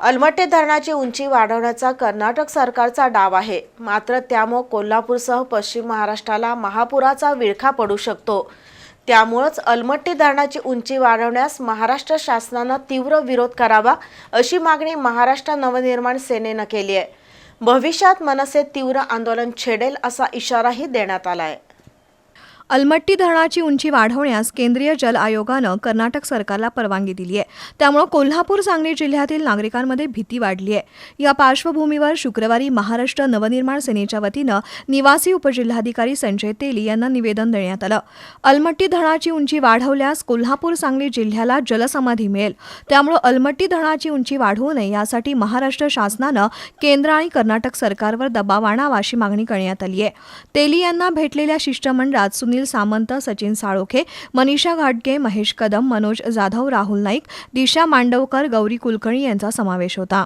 अलमट्टे धरणाची उंची वाढवण्याचा कर्नाटक सरकारचा डाव आहे. मात्र त्यामुळं कोल्हापूरसह पश्चिम महाराष्ट्राला महापुराचा विळखा पडू शकतो. त्यामुळंच अलमट्टी धरणाची उंची वाढवण्यास महाराष्ट्र शासनानं तीव्र विरोध करावा अशी मागणी महाराष्ट्र नवनिर्माण सेनेनं केली आहे. भविष्यात मनसे तीव्र आंदोलन छेडेल असा इशाराही देण्यात आला आहे अलमट्टी धरणाची उंची वाढवण्यास केंद्रीय जल आयोगानं कर्नाटक सरकारला परवानगी दिली आहे. त्यामुळे कोल्हापूर सांगली जिल्ह्यातील नागरिकांमध्ये भीती वाढली आहे. या पार्श्वभूमीवर शुक्रवारी महाराष्ट्र नवनिर्माण सेनेच्या वतीनं निवासी उपजिल्हाधिकारी संजय तेली यांना निवेदन देण्यात आलं. अलमट्टी धरणाची उंची वाढवल्यास कोल्हापूर सांगली जिल्ह्याला जलसमाधी मिळेल. त्यामुळे अलमट्टी धरणाची उंची वाढवू नये यासाठी महाराष्ट्र शासनानं केंद्र आणि कर्नाटक सरकारवर दबाव आणावा अशी मागणी करण्यात आली आहे. तेली यांना भेटलेल्या शिष्टमंडळात सुनील सामंत सचिन साळोखे मनीषा घाटगे महेश कदम मनोज जाधव राहुल नाईक दिशा मांडवकर गौरी कुलकर्णी यांचा समावेश होता.